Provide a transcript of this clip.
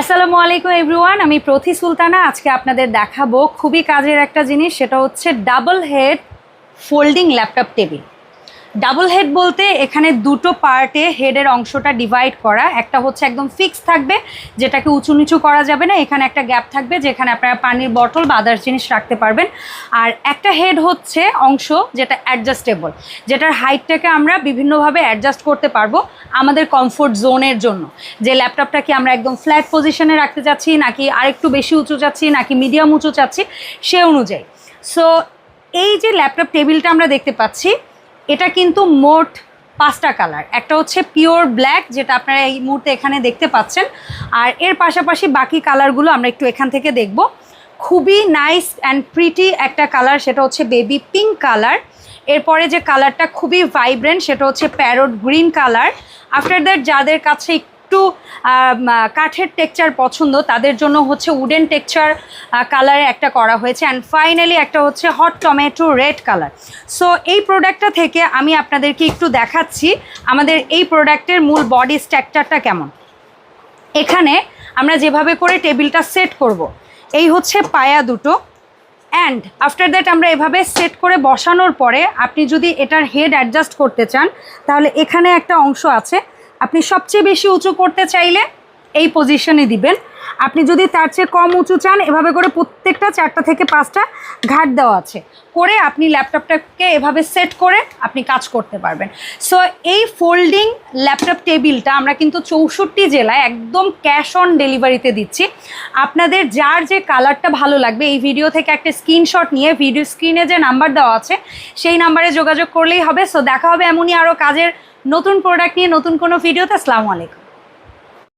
আসসালামু আলাইকুম এভরিওয়ান আমি প্রথি সুলতানা। আজকে আপনাদের দেখাবো খুবই কাজের একটা জিনিস, সেটা হচ্ছে double head folding laptop table double head বলতে এখানে দুটো পার্টে হেডের অংশটা ডিভাইড করা। একটা হচ্ছে একদম ফিক্স থাকবে, যেটাকে উঁচু নিচু করা যাবে না, এখানে একটা গ্যাপ থাকবে যেখানে আপনারা পানির বটল বা আদার্স জিনিস রাখতে পারবেন। আর একটা হেড হচ্ছে অংশ যেটা অ্যাডজাস্টেবল যেটার হাইটটাকে আমরা বিভিন্নভাবে অ্যাডজাস্ট করতে পারব আমাদের কমফোর্ট জোনের জন্য। যে ল্যাপটপটা কি আমরা একদম ফ্ল্যাট পজিশনে রাখতে চাচ্ছি, নাকি আরেকটু বেশি উঁচু চাচ্ছি, নাকি মিডিয়াম উঁচু চাচ্ছি, সে অনুযায়ী। সো এই যে ল্যাপটপ টেবিলটা আমরা দেখতে পাচ্ছি এটা কিন্তু মোট পাঁচটা কালার। একটা হচ্ছে পিওর ব্ল্যাক, যেটা আপনারা এই মুহূর্তে এখানে দেখতে পাচ্ছেন। আর এর পাশাপাশি বাকি কালারগুলো আমরা একটু এখান থেকে দেখব। খুবই নাইস অ্যান্ড প্রিটি একটা কালার, সেটা হচ্ছে বেবি পিঙ্ক কালার। এরপরে যে কালারটা খুবই ভাইব্রেন্ট সেটা হচ্ছে parrot green colour. After that যাদের কাছে একটু কাঠের টেক্সচার পছন্দ। তাদের জন্য হচ্ছে উডেন টেক্সচার কালারে একটা করা হয়েছে। অ্যান্ড ফাইনালি একটা হচ্ছে hot tomato red colour so এই প্রোডাক্টটা থেকে আমি আপনাদেরকে একটু দেখাচ্ছি, আমাদের এই প্রোডাক্টের মূল বডি স্ট্রাকচারটা কেমন। এখানে আমরা যেভাবে করে টেবিলটা সেট করব। এই হচ্ছে পায়া দুটো। অ্যান্ড আফটার দ্যাট আমরা এভাবে সেট করে বসানোর পরে, আপনি যদি এটার হেড অ্যাডজাস্ট করতে চান, তাহলে এখানে একটা অংশ আছে। আপনি সবচেয়ে বেশি উঁচু করতে চাইলে এই পজিশনে দিবেন। আপনি যদি তার চেয়ে কম উঁচু চান, এভাবে করে প্রত্যেকটা চারটা থেকে পাঁচটা ঘাট দেওয়া আছে। করে আপনি ল্যাপটপটাকে এভাবে সেট করে আপনি কাজ করতে পারবেন। সো এই ফোল্ডিং ল্যাপটপ টেবিলটা আমরা কিন্তু চৌষট্টি জেলায় একদম ক্যাশ অন ডেলিভারিতে দিচ্ছি। আপনাদের যার যে কালারটা ভালো লাগবে, এই ভিডিও থেকে একটা স্ক্রিনশট নিয়ে ভিডিও স্ক্রিনে যে নাম্বার দেওয়া আছে, সেই নাম্বারে যোগাযোগ করলেই হবে। সো দেখা হবে এমনই আরও কাজের নতুন প্রোডাক্ট নিয়ে নতুন কোনো ভিডিওতে। আসসালামু আলাইকুম।